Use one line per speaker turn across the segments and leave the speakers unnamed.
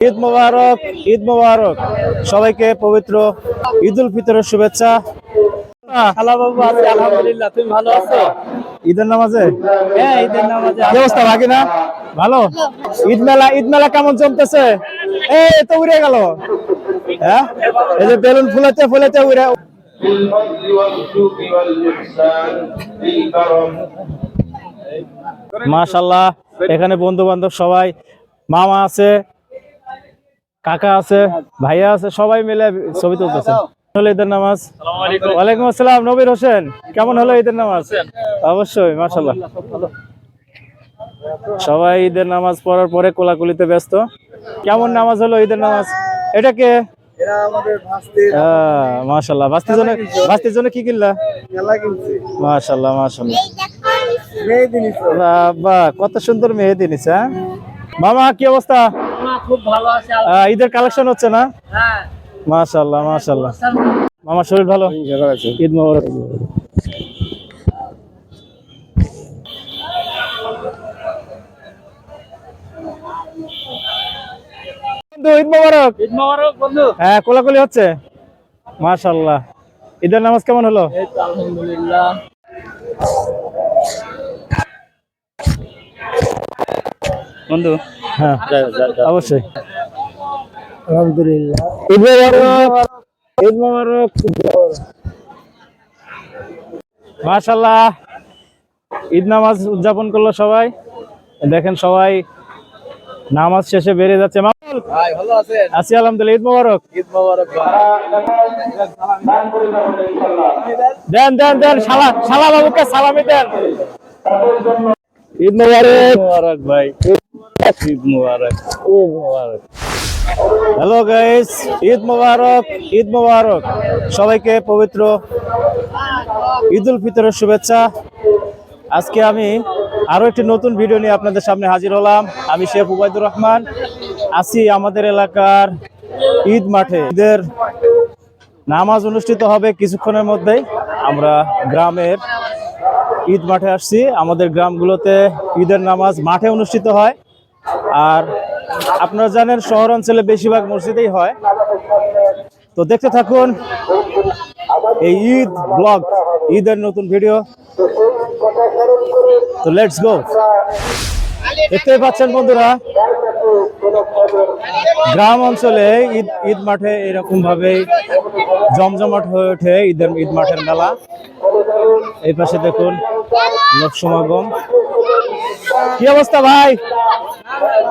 ঈদ মোবারক ঈদ মোবারক। সবাইকে পবিত্র ঈদ উল ফিতরের শুভেচ্ছা।
মাসাল্লাহ ভালো
কেমন উড়ে গেল। হ্যাঁ? এই যে বেলুন উড়ে এখানে বন্ধু বান্ধব সবাই মামা আছে কাকা আছে ভাইয়া আছে সবাই মিলে ছবি তুলতেছে। হলো ঈদের নামাজ। ওয়ালাইকুম আসসালাম নবীর হোসেন কেমন হলো ঈদের নামাজ? অবশ্যই মাশাল্লাহ সবাই ঈদের নামাজ পড়ার পরে কোলাকুলিতে ব্যস্ত। কেমন নামাজ হলো ঈদের নামাজ? এটা কে? মাশাল্লাহ বাস্তির জন্য বাস্তির জন্য কি কিনলা? মাশাল্লাহ মাশাল্লাহ
মেয়ে
কত সুন্দর মেহেদি নিছে হ্যাঁ? মামা কি অবস্থা?
খুব ভালো আছে
ঈদের কালেকশন হচ্ছে না?
হ্যাঁ।
মাশাল্লাহ মাশাল্লাহ মামার শরীর ভালো? ঈদ মোবারক। বন্ধু ঈদ মোবারক।
ঈদ মোবারক বন্ধু।
হ্যাঁ কোলাকুলি হচ্ছে? মাশাল্লাহ ঈদের নামাজ কেমন হলো?
আলহামদুলিল্লাহ।
বন্ধু হ্যাঁ অবশ্যই।
আলহামদুলিল্লাহ।
ঈদ মোবারক। ঈদ মোবারক। মাশাল্লাহ ঈদ নামাজ উদযাপন করল সবাই। দেখেন সবাই নামাজ শেষে বেরিয়ে যাচ্ছে। মামুল
ভাই ভালো আছেন?
আছি আলহামদুলিল্লাহ। ঈদ মোবারক।
ঈদ মোবারক
দেন দেন দেন শালা শালা বাবুকে সালামি দেন। ঈদ মোবারক। মোবারক ভাই। ঈদ মোবারক। ঈদ মোবারক। হ্যালো গাইস ঈদ মোবারক ঈদ মোবারক। সবাইকে পবিত্র ঈদ উল ফিতরের শুভেচ্ছা। আজকে আমি আরও একটি নতুন ভিডিও নিয়ে আপনাদের সামনে হাজির হলাম। আমি শেখ উবাইদুর রহমান। আছি আমাদের এলাকার ঈদ মাঠে। ঈদের নামাজ অনুষ্ঠিত হবে কিছুক্ষণের মধ্যেই। আমরা গ্রামের ঈদ মাঠে আসছি। আমাদের গ্রামগুলোতে ঈদের নামাজ মাঠে অনুষ্ঠিত হয়। আর আপনারা জানেন শহর অঞ্চলে বেশিরভাগ মসজিদেই হয়। তো দেখতে থাকুন এই ঈদ ব্লগ, ঈদের নতুন ভিডিও। তো লেটস গো দেখতেই পাচ্ছেন বন্ধুরা, গ্রাম অঞ্চলে ঈদ ঈদ মাঠে এরকম ভাবেই জমজমাট হয়ে ওঠে ঈদের, ঈদ মাঠের মেলা। এই পাশে দেখুন লোক সমাগম কি অবস্থা ভাই?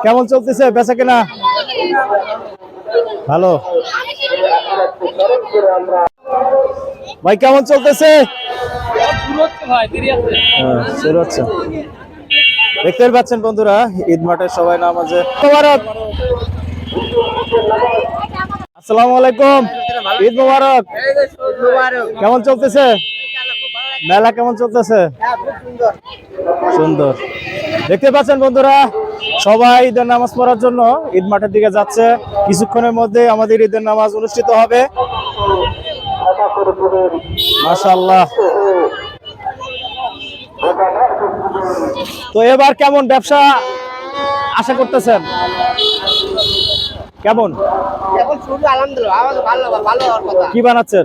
কেমন চলতেছে? বেচা কেনা? ভালো। ভাই কেমন চলতেছে? হ্যাঁ, দেখতে পাচ্ছেন বন্ধুরা ঈদ মাঠে সবাই নামাজে। মোবারক। আসসালামু আলাইকুম। ঈদ মোবারক। কেমন চলতেছে? মেলা কেমন চলতেছে? সুন্দর। দেখতে পাচ্ছেন বন্ধুরা সবাই ঈদের নামাজ পড়ার জন্য ঈদ মাঠের দিকে যাচ্ছে। কিছুক্ষণের মধ্যে আমাদের ঈদের নামাজ অনুষ্ঠিত হবে। মাশাআল্লাহ। তো এবার কেমন ব্যবসা আশা করতেছেন? কেমন? কি বানাচ্ছেন?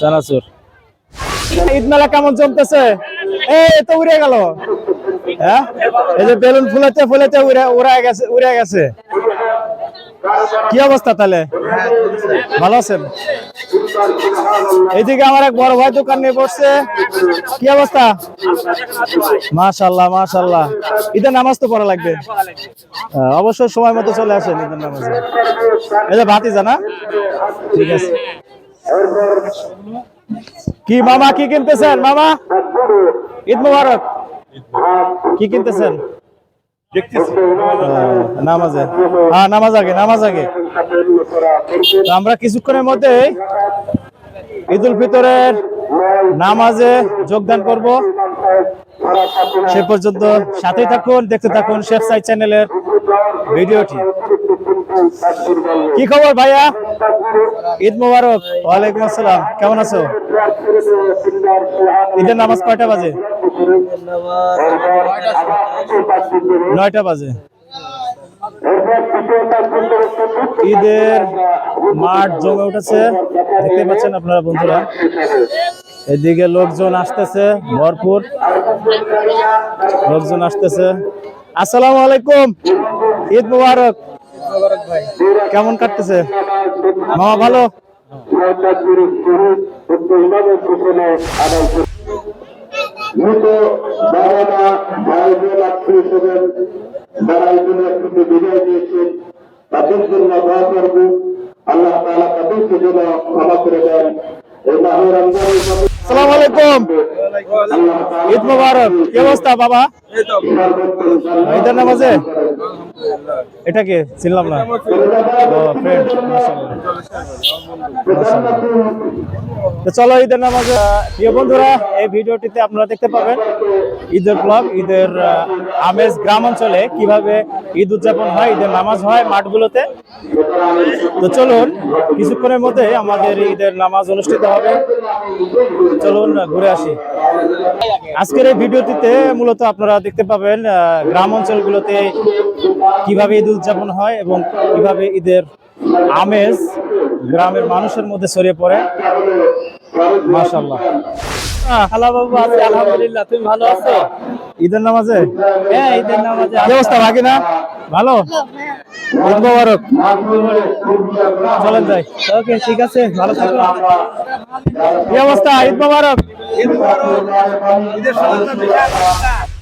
চানাচুর। ঈদ মেলা কেমন চলতেছে? এই তো উড়ে গেল। হ্যাঁ? এই যে বেলুন ফুলেতে ফুলেতে উড়ে উড়ে গেছে উড়ে গেছে। কি অবস্থা তাহলে? ভালো আছেন? এইদিকে আমার এক বড় ভাই দোকান নিয়ে বসছে। কি অবস্থা? মাশাল্লাহ মাশাল্লাহ ঈদের নামাজ তো পড়া লাগবে। অবশ্যই সময় মতো চলে আসেন ঈদের নামাজে। এই যে ভাতি জানা ঠিক আছে। কি মামা কি কিনতেছেন? মামা? ঈদ মুবারক। কি কিনতেছেন? হ্যাঁ, নামাজে হ্যাঁ নামাজ আগে নামাজ আগে। আমরা কিছুক্ষণের মধ্যে ঈদ উল ফিতরের নামাজে যোগদান করব। সে পর্যন্ত সাথেই থাকুন দেখতে থাকুন শেফ সাই চ্যানেলের ভিডিওটি। কি খবর ভাইয়া? ঈদ মোবারক। ওয়ালাইকুম আসসালাম। কেমন আছো? ঈদের নামাজ কয়টা বাজে? নয়টা বাজে। ঈদের মাঠ জমে উঠেছে। দেখতে পাচ্ছেন আপনারা বন্ধুরা। এদিকে লোকজন আসতেছে, ভরপুর। লোকজন আসতেছে। আসসালামু আলাইকুম। ঈদ মুবারক। কেমন কাটতেছে? মামা ভালো?
জন্য আল্লাহ তাদেরকে যেন ক্ষমা করে দেন। এই মাহে রমজানের
আসসালামু আলাইকুম। ঈদ মুবারক। কি অবস্থা, বাবা? ঈদের নামাজে? এটা কে? চিনলাম না। চলো ঈদের নামাজ প্রিয় বন্ধুরা, এই ভিডিওটিতে আপনারা দেখতে পাবেন ঈদের ব্লগ ঈদের আমেজ গ্রাম অঞ্চলে কীভাবে ঈদ উদযাপন হয়, ঈদের নামাজ হয় মাঠগুলোতে। তো চলুন, কিছুক্ষণের মধ্যে আমাদের ঈদের নামাজ অনুষ্ঠিত হবে। চলুন, ঘুরে আসি। আজকের এই ভিডিওটিতে মূলত আপনারা দেখতে পাবেন গ্রাম অঞ্চলগুলোতে কীভাবে ঈদ উদযাপন হয় এবং কীভাবে ঈদের আমেজ গ্রামের মানুষের মধ্যে ছড়িয়ে পড়ে। মাশাল্লাহ
হ্যালো তুমি ভালো আছো?
ঈদের নামাজে?
হ্যাঁ ঈদের নামাজে
কি না? ভালো? চলেন যাই।
ওকে ঠিক আছে ভালো থাকো।
কি অবস্থা ঈদ মোবারক?
ঈদের শুভেচ্ছা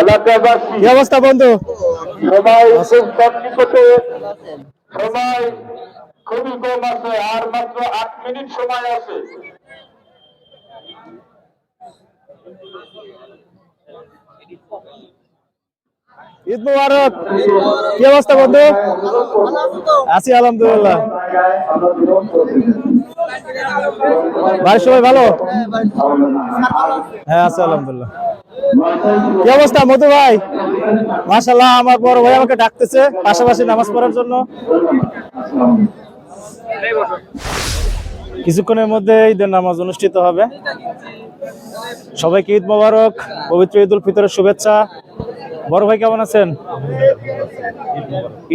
এলাকাবাসী
অবস্থা বন্ধু?
সবাই খুব সন্নিকটে সময় খুবই কম আছে আর মাত্র আট মিনিট সময় আছে।
ঈদ মোবারক। কি অবস্থা, বন্ধু? আছি, আলহামদুলিল্লাহ। বাড়ির সবাই ভালো? হ্যাঁ আছি, আলহামদুলিল্লাহ। কি অবস্থা, মধু ভাই? মাশাল্লাহ আমার বড় ভাই আমাকে ডাকতেছে, পাশাপাশি নামাজ পড়ার জন্য। কিছুক্ষণের মধ্যে ঈদের নামাজ অনুষ্ঠিত হবে। সবাইকে ঈদ মোবারক, পবিত্র ঈদ উল ফিতরের শুভেচ্ছা। বড় ভাই কেমন আছেন?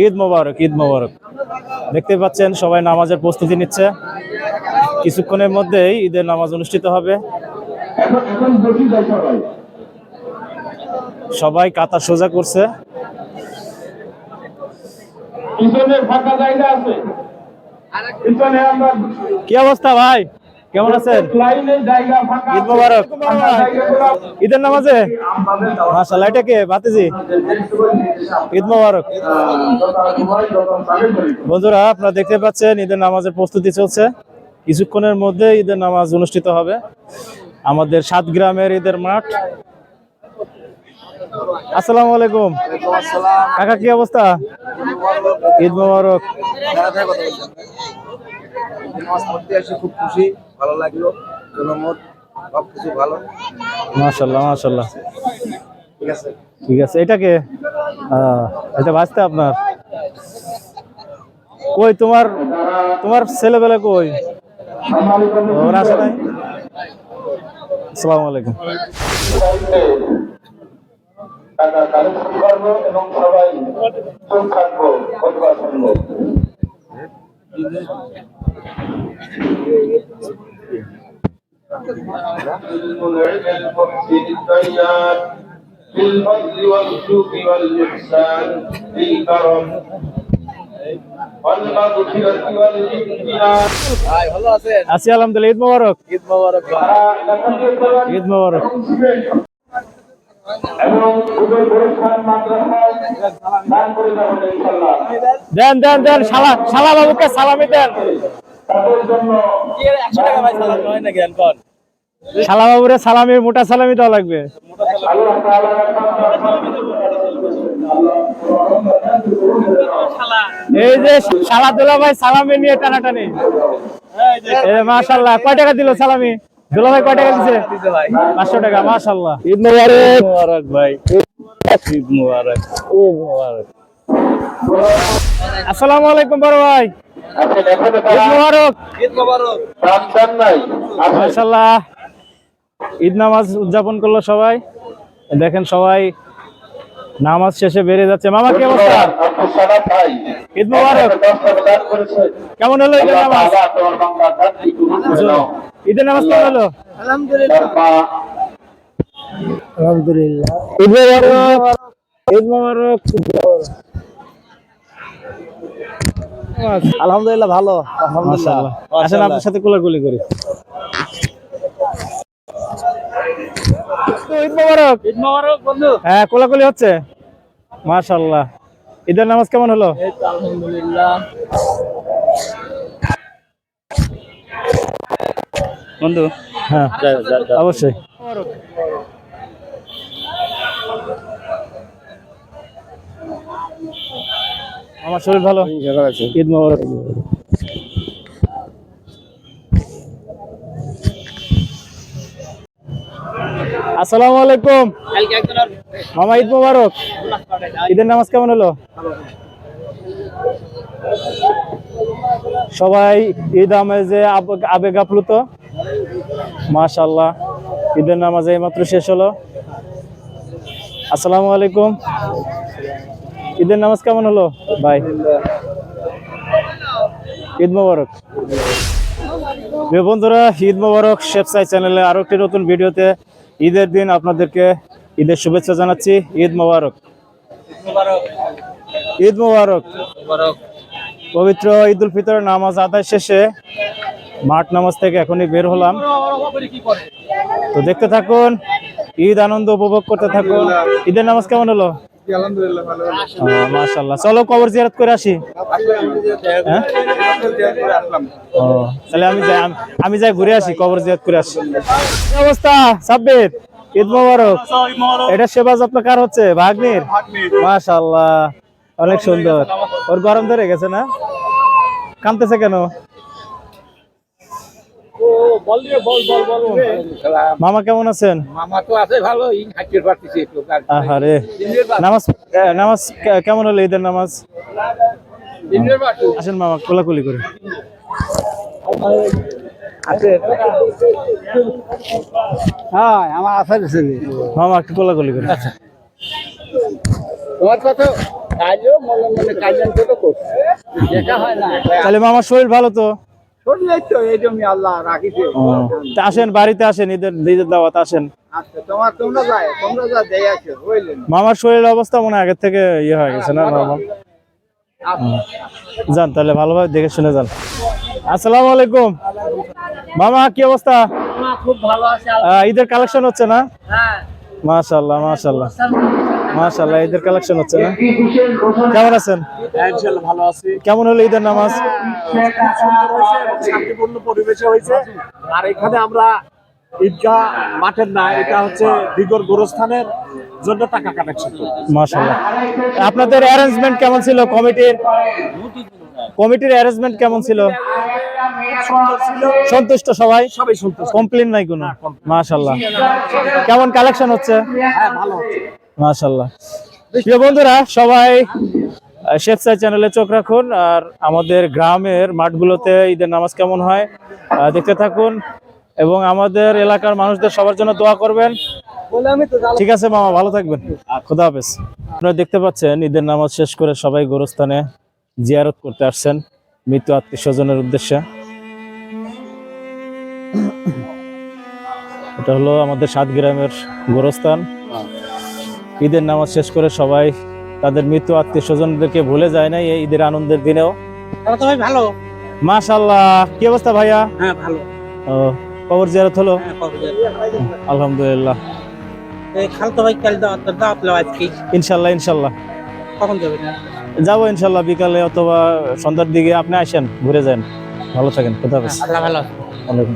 ঈদ মোবারক ঈদ মোবারক। দেখতে পাচ্ছেন সবাই নামাজের প্রস্তুতি নিচ্ছে। কিছুক্ষণের মধ্যেই ঈদের নামাজ অনুষ্ঠিত হবে।
সবাই
কাতার সোজা করছে। কি অবস্থা ভাই? কেমন আছেন? ঈদ মোবারক। ঈদের নামাজে? মাশাল্লাহ এটা কে? বাতিজি ঈদ মোবারক। বন্ধুরা আপনারা দেখতে পাচ্ছেন ঈদের নামাজের প্রস্তুতি চলছে। কিছুক্ষণের মধ্যে ঈদের নামাজ অনুষ্ঠিত হবে। আমাদের সাত গ্রামের ঈদের মাঠ। আসসালামু আলাইকুম। কাকা কি অবস্থা? ঈদ মোবারক।
নামাজ পড়তে এসে খুব খুশি ভালো লাগল জনমত সব কিছু ভালো।
মাশাল্লাহ মাশাল্লাহ
ঠিক আছে।
ঠিক আছে এটা কে এটা বাঁচতে আপনার? কই তোমার তোমার ছেলেবেলা কই? ওরা আসে নাই? আসসালামু আলাইকুম।
এবং সবাই থাকব কথা শুনবো في الفضل والجود والإحسان في الكرم والمغفرة والامتنان
ভাই ভালো আছেন
আছি আলহামদুলিল্লাহ ঈদ মোবারক
ঈদ মোবারক ভাই।
ঈদ মোবারক
দান
দেন দেন দেন শালা শালা বাবুকে সালামি দেন। শালা বাবুরে সালামি মোটা সালামি দেওয়া লাগবে। এই যে সালা দুলা ভাই সালামি নিয়ে টানাটানি। মাশাল্লাহ কয় টাকা দিল সালামি? দুলা ভাই কয় টাকা দিছে? পাঁচশো টাকা মাশাল্লাহ ঈদ মুবারক। মুবারক ভাই। ঈদ মুবারক। ঈদ মুবারক। আসসালামু আলাইকুম বড় ভাই। ঈদ মুবারক।
ঈদ মোবারক।
মাশাল্লাহ ঈদ নামাজ উদযাপন করল সবাই। দেখেন সবাই নামাজ শেষে বেড়ে যাচ্ছে। মামা কি অবস্থা? ঈদ মুবারক। কেমন হলো ঈদের নামাজ? ঈদের নামাজ কেমন হলো
আলহামদুলিল্লাহ।
ঈদ ঈদ মুবারক।
আলহামদুলিল্লাহ ভালো।
মাশাআল্লাহ। আসেন আপনার সাথে কোলাকুলি করি। ঈদ মুবারক।
ঈদ মোবারক বন্ধু।
হ্যাঁ কোলাকুলি হচ্ছে? মাশাআল্লাহ। ঈদের নামাজ কেমন হলো?
আলহামদুলিল্লাহ।
বন্ধু? হ্যাঁ অবশ্যই। আমার শরীর ভালো? ঈদ মোবারক। আসসালামু আলাইকুম।
কালকে
মামা ঈদ মোবারক। ঈদের নামাজ কেমন হলো? সবাই ঈদ আমেজে আব- আবেগ আপ্লুত। মাশাল্লাহ ঈদের নামাজ এইমাত্র শেষ হলো। আসসালামু আলাইকুম। ঈদের নামাজ কেমন হলো? ভাই ঈদ মোবারক। বন্ধুরা ঈদ মোবারক শেফসাই চ্যানেলে আরও একটি নতুন ভিডিওতে ঈদের দিন আপনাদেরকে ঈদের শুভেচ্ছা জানাচ্ছি। ঈদ মোবারক। ঈদ মোবারক। পবিত্র ঈদ উল ফিতরের নামাজ আদায় শেষে মাঠ নামাজ থেকে এখনই বের হলাম। তো দেখতে থাকুন, ঈদ আনন্দ উপভোগ করতে থাকুন। ঈদের নামাজ কেমন হলো? মাশাল্লাহ চলো কবর জিয়ারত করে আসি। হ্যাঁ? ও, তাহলে আমি যাই, আমি- যাই ঘুরে আসি, কবর জিয়ারত করে আসি। অবস্থা? সাব্বির, ঈদ মোবারক। এটা সেবা যত্ন কার হচ্ছে? ভাগ্নির? মাশাল্লাহ অনেক সুন্দর। ওর গরম ধরে গেছে না? কামতেছে কেন? মামা কেমন আছেন?
মামা তো আছে ভালো
আহারে। নামাজ নামাজ কে- কেমন হলো ঈদের নামাজ? আসেন মামা কোলাকুলি করে।
হ্যাঁ আমার
মামা একটু কোলাকুলি করে।
তোমার কথা কাজও মনে মনে কাজ দেখা হয় না।
তাহলে মামার শরীর ভালো তো? আসেন বাড়িতে আসেন ঈদের ঈদের দাওয়াত আসেন।
আচ্ছা তোমার তোমরা যায় তোমরা যা দেয় আছে বুঝলেন?
মামার শরীরের অবস্থা মনে হয় আগের থেকে ইয়ে হয়ে গেছে না মামা? যান তাহলে ভালোভাবে দেখে শুনে যান। আসসালামু আলাইকুম। মামা কি অবস্থা?
খুব ভালো আছে
আহ, ঈদের কালেকশন হচ্ছে না?
হ্যাঁ।
মাশাল্লাহ মাশাল্লাহ মাশাল্লাহ ঈদের কালেকশন হচ্ছে না? কেমন আছেন?
ইনশাল্লাহ ভালো আছি।
কেমন হলো ঈদের নামাজ?
শান্তিপূর্ণ পরিবেশে হয়েছে। আর এখানে আমরা ঈদগাহ মাঠের না এটা হচ্ছে দিগর গোরস্থানের জন্য টাকা কালেকশন করি।
আপনাদের অ্যারেঞ্জমেন্ট কেমন ছিল? কমিটির কমিটির অ্যারেঞ্জমেন্ট কেমন ছিল? সন্তুষ্ট সবাই?
সবাই সন্তুষ্ট।
কমপ্লেন নাই কোনো? মাশাল্লাহ কেমন কালেকশন হচ্ছে?
হ্যাঁ ভালো হচ্ছে।
মাশাল্লাহ বন্ধুরা, সবাই শেফসাই চ্যানেলে চোখ রাখুন, আর আমাদের গ্রামের মাঠগুলোতে ঈদের নামাজ কেমন হয় দেখতে থাকুন, এবং আমাদের এলাকার মানুষদের সবার জন্য দোয়া করবেন। ঠিক আছে মামা, ভালো থাকবেন। খোদা হাফেজ। আপনারা দেখতে পাচ্ছেন, ঈদের নামাজ শেষ করে সবাই গোরস্থানে জিয়ারত করতে আসছেন, মৃত আত্মীয় স্বজনের উদ্দেশ্যে। এটা হলো আমাদের সাত গ্রামের গোরস্থান। ঈদের নামাজ শেষ করে সবাই তাদের মৃত আত্মীয় স্বজনদেরকে ভুলে যায় না এই ঈদের আনন্দের দিনেও।
তারা তো ভাই ভালো।
মাশাল্লাহ কি অবস্থা ভাইয়া?
হ্যাঁ ভালো।
ও, কবর জিয়ারত হলো?
হ্যাঁ
আলহামদুলিল্লাহ।
খালতো ভাই কাল দাওয়াত দাওয়াত লো আজকে।
ইনশাল্লাহ ইনশাল্লাহ
কখন যাবেন?
যাব ইনশাল্লাহ বিকালে অথবা সন্ধ্যার দিকে। আপনি আসেন ঘুরে যান। ভালো থাকেন কোথা হাফেজ।
আল্লাহ ভালো।
ওয়ালাইকুম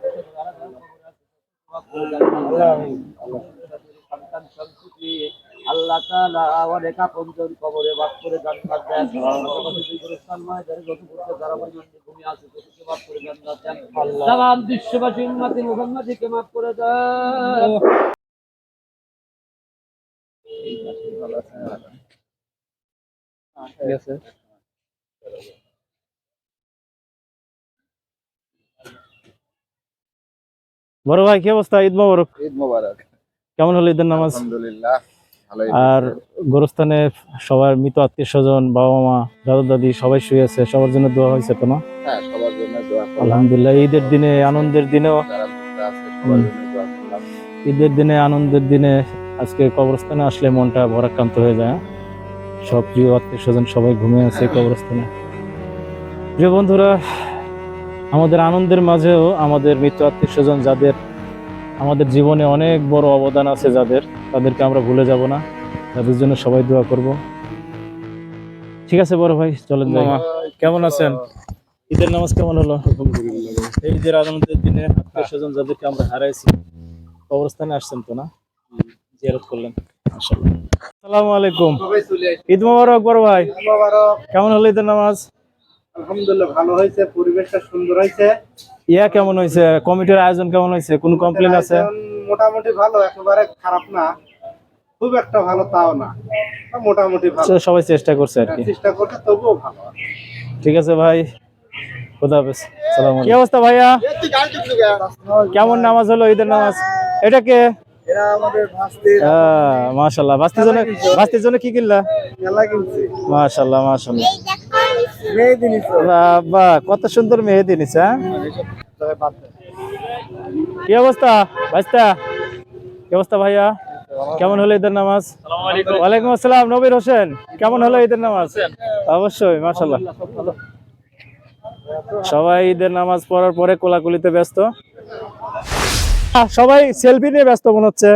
সন্তান সন্ততি আল্লাহ তাআলা অনেক আপনজন কবরে বাস করে জান্নাত যারা পরিমাণে আছে তাদেরকে মাফ বিশ্ববাসী উম্মতি মাফ করে দেন ঠিক আছে
বড় ভাই কি অবস্থা? ঈদ মোবারক।
ঈদ মোবারক।
কেমন হলো ঈদের নামাজ?
আলহামদুলিল্লাহ
আর গোরস্থানে সবার মৃত আত্মীয় স্বজন বাবা মা দাদা দাদি সবাই শুয়ে আছে সবার জন্য দোয়া হয়েছে তো না?
হ্যাঁ সবার জন্য দোয়া
আলহামদুলিল্লাহ ঈদের দিনে আনন্দের দিনেও ঈদের দিনে আনন্দের দিনে আজকে কবরস্থানে আসলে মনটা ভরাক্রান্ত হয়ে যায় হ্যাঁ? সব প্রিয় আত্মীয় স্বজন সবাই ঘুমিয়ে আছে কবরস্থানে। প্রিয় বন্ধুরা আমাদের আনন্দের মাঝেও আমাদের মৃত্যু আত্মীয় স্বজন যাদের আমাদের জীবনে অনেক বড় অবদান আছে যাদের তাদেরকে আমরা ভুলে যাব না। তাদের জন্য সবাই দোয়া করব। ঠিক আছে বড় ভাই চলেন যাই। কেমন আছেন? ঈদের নামাজ কেমন হলো? এই যে আনন্দের দিনে আত্মীয় স্বজন যাদেরকে আমরা হারাইছি কবরস্থানে আসছেন তো না? জিয়ারত করলেন। মাশাআল্লাহ। আসসালামু আলাইকুম। ঈদ মোবারক বড় ভাই। কেমন হলো ঈদের নামাজ?
আলহামদুলিল্লাহ ভালো হয়েছে পরিবেশটা সুন্দর হয়েছে।
ইয়া কেমন হয়েছে? কমিটির আয়োজন কেমন হয়েছে? কোন কমপ্লেন আছে?
মোটামুটি ভালো একেবারে খারাপ না। খুব একটা ভালো তাও না মোটামুটি ভালো।
সবাই চেষ্টা করছে আর কি।
চেষ্টা করছে তবুও ভালো।
ঠিক আছে ভাই খোদা হাফেজ। সালাম কি অবস্থা ভাইয়া? কেমন নামাজ হলো ঈদের নামাজ? এটা কে?
এরা আমাদের ভাস্তি
মাশাল্লাহ বাস্তির জন্য বাস্তির জন্য কি কিনলা?
মেলা
মাশাল্লাহ মাশাল্লাহ বাবা, কত সুন্দর মেহেদি হ্যাঁ? কি অবস্থা, ভাইস্তা? কি অবস্থা ভাইয়া? কেমন হলো ঈদের নামাজ? ওয়ালাইকুম আসসালাম, নবীর হোসেন। কেমন হলো ঈদের নামাজ? অবশ্যই সবাই ঈদের নামাজ পড়ার পরে কোলাকুলিতে ব্যস্ত। সবাই সেলফি নিয়ে ব্যস্ত মনে হচ্ছে।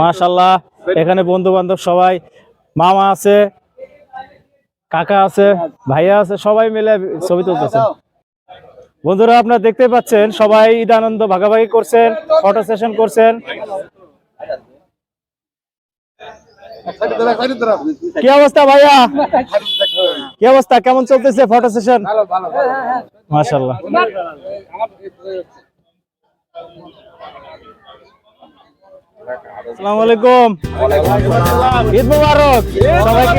মাশাল্লাহ এখানে বন্ধু বান্ধব সবাই, মামা আছে কাকা আছে, ভাইয়া আছে, সবাই মিলে ছবি তুলতেছে। বন্ধুরা, আপনারা দেখতে পাচ্ছেন, সবাই ঈদ আনন্দ ভাগাভাগি করছেন ফটো সেশন করছেন। কি অবস্থা ভাইয়া? কি অবস্থা? কেমন চলতেছে ফটো সেশন মাশাল্লাহ আসসালামু আলাইকুম। ঈদ মুবারক। সবাইকে